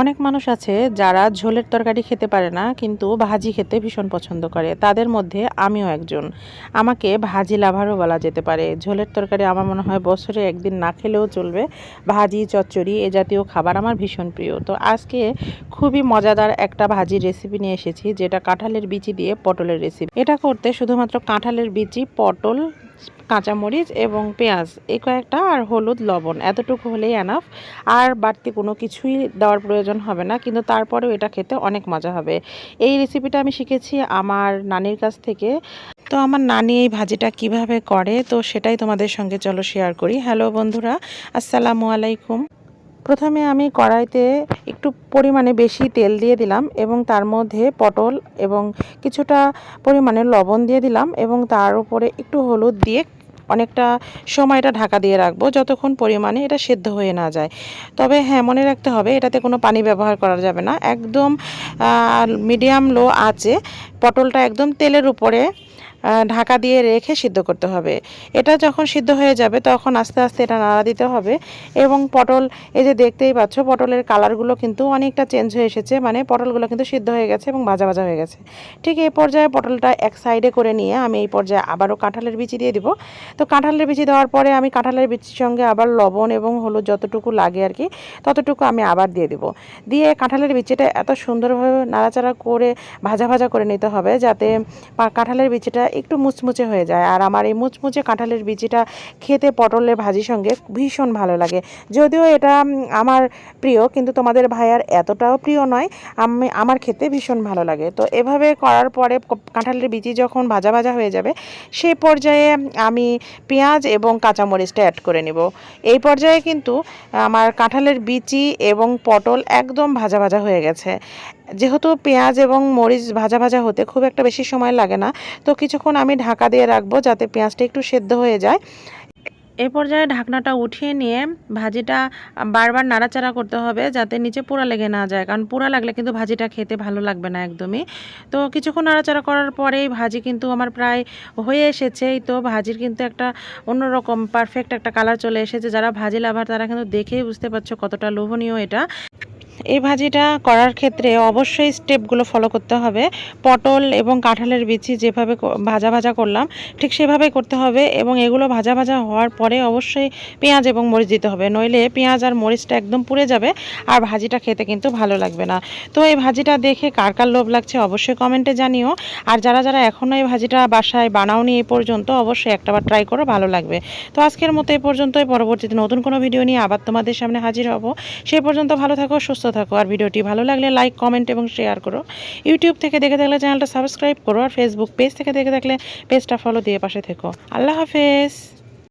অনেক মানুষ আছে যারা ঝোলের তরকারি খেতে পারে না, কিন্তু ভাজি খেতে ভীষণ পছন্দ করে। তাদের মধ্যে আমিও একজন। আমাকে ভাজি লাভারও বলা যেতে পারে। ঝোলের তরকারি আমার মনে হয় বছরে একদিন না খেলেও চলবে। ভাজি, চচ্চড়ি এ জাতীয় খাবার আমার ভীষণ প্রিয়। তো আজকে খুবই মজাদার একটা ভাজির রেসিপি নিয়ে এসেছি, যেটা কাঁঠালের বিচি দিয়ে পটলের রেসিপি এটা করতে শুধুমাত্র কাঁঠালের বিচি, পটল কাঁচামরিচ এবং পেঁয়াজ এই কয়েকটা আর হলুদ, লবণ, এতটুকু হলেই এনাফ আর বাড়তি কোনো কিছুই দেওয়ার প্রয়োজন হবে না, কিন্তু তারপরেও এটা খেতে অনেক মজা হবে। এই রেসিপিটা আমি শিখেছি আমার নানির কাছ থেকে। তো আমার নানি এই ভাজিটা কীভাবে করে, তো সেটাই তোমাদের সঙ্গে চলো শেয়ার করি। হ্যালো বন্ধুরা, আসসালামু আলাইকুম। প্রথমে আমি কড়াইতে একটু পরিমাণে বেশি তেল দিয়ে দিলাম এবং তার মধ্যে পটল এবং কিছুটা পরিমাণে লবণ দিয়ে দিলাম এবং তার উপরে একটু হলুদ দিয়ে অনেকটা সময় এটা ঢাকা দিয়ে রাখব যতক্ষণ পরিমাণে এটা সেদ্ধ হয়ে না যায়। তবে হ্যাঁ মনে রাখতে হবে এটাতে কোনো পানি ব্যবহার করা যাবে না। একদম মিডিয়াম লো আছে। পটলটা একদম তেলের উপরে ঢাকা দিয়ে রেখে সিদ্ধ করতে হবে। এটা যখন সিদ্ধ হয়ে যাবে, তখন আস্তে আস্তে এটা নাড়া দিতে হবে এবং পটল, এই যে দেখতেই পাচ্ছ, পটলের কালারগুলো কিন্তু অনেকটা চেঞ্জ হয়ে এসেছে। মানে পটলগুলো কিন্তু সিদ্ধ হয়ে গেছে এবং ভাজা ভাজা হয়ে গেছে। ঠিক এই পর্যায়ে পটলটা এক সাইডে করে নিয়ে আমি এই পর্যায়ে আবারও কাঁঠালের বিচি দিয়ে দিব। তো কাঁঠালের বিচি দেওয়ার পরে আমি কাঁঠালের বিচির সঙ্গে আবার লবণ এবং হলুদ যতটুকু লাগে আর কি, ততটুকু আমি আবার দিয়ে দিব। দিয়ে কাঁঠালের বিচিটা এত সুন্দরভাবে নাড়াচাড়া করে ভাজা ভাজা করে নিতে হবে যাতে কাঁঠালের বিচিটা একটু মুচমুচে হয়ে যায়। আর আমার এই মুচমুচে কাঁঠালের বিচিটা খেতে পটলের ভাজির সঙ্গে ভীষণ ভালো লাগে। যদিও এটা আমার প্রিয়, কিন্তু তোমাদের ভাইয়ার এতটাও প্রিয় নয়, আমি, আমার খেতে ভীষণ ভালো লাগে। তো এভাবে করার পরে কাঁঠালের বিচি যখন ভাজা ভাজা হয়ে যাবে সেই পর্যায়ে আমি পেঁয়াজ এবং কাঁচামরিচটা অ্যাড করে নেব। এই পর্যায়ে কিন্তু আমার কাঁঠালের বিচি এবং পটল একদম ভাজা ভাজা হয়ে গেছে। যেহেতু পেঁয়াজ এবং মরিচ ভাজা ভাজা হতে খুব একটা বেশি সময় লাগে না, তো কিছুক্ষণ আমি ঢাকা দিয়ে রাখব যাতে পেঁয়াজটা একটু সেদ্ধ হয়ে যায়। এ পর্যায়ে ঢাকনাটা উঠিয়ে নিয়ে ভাজিটা বারবার নাড়াচাড়া করতে হবে যাতে নিচে পোড়া লেগে না যায়, কারণ পোড়া লাগলে কিন্তু ভাজিটা খেতে ভালো লাগবে না একদমই। তো কিছুক্ষণ নাড়াচাড়া করার পরেই ভাজি কিন্তু আমার প্রায় হয়ে এসেছে তো ভাজির কিন্তু একটা অন্যরকম পারফেক্ট একটা কালার চলে এসেছে। যারা ভাজি লাভার তারা কিন্তু দেখেই বুঝতে পারছ কতটা লোভনীয় এটা। এই ভাজিটা করার ক্ষেত্রে অবশ্যই স্টেপগুলো ফলো করতে হবে। পটল এবং কাঁঠালের বিচি যেভাবে ভাজা ভাজা করলাম, ঠিক সেভাবেই করতে হবে এবং এগুলো ভাজা ভাজা হওয়ার পরে অবশ্যই পেঁয়াজ এবং মরিচ দিতে হবে। নইলে পেঁয়াজ আর মরিচটা একদম পুড়ে যাবে আর ভাজিটা খেতে কিন্তু ভালো লাগবে না। তো এই ভাজিটা দেখে কার কার লোভ লাগছে অবশ্যই কমেন্টে জানিও। আর যারা যারা এখনও এই ভাজিটা বাসায় বানাওনি এই পর্যন্ত অবশ্যই একটাবার ট্রাই করো, ভালো লাগবে। তো আজকের মতো এই পর্যন্তই। পরবর্তীতে নতুন কোনো ভিডিও নিয়ে আবার তোমাদের সামনে হাজির হব। সেই পর্যন্ত ভালো থাকো, সুস্থ থাকো আর ভিডিওটি ভালো লাগলে লাইক কমেন্ট এবং শেয়ার করো। ইউটিউব থেকে দেখে থাকলে চ্যানেলটা সাবস্ক্রাইব করো আর ফেসবুক পেজ থেকে দেখে থাকলে পেজটা ফলো দিয়ে পাশে থেকো। আল্লাহ হাফেজ।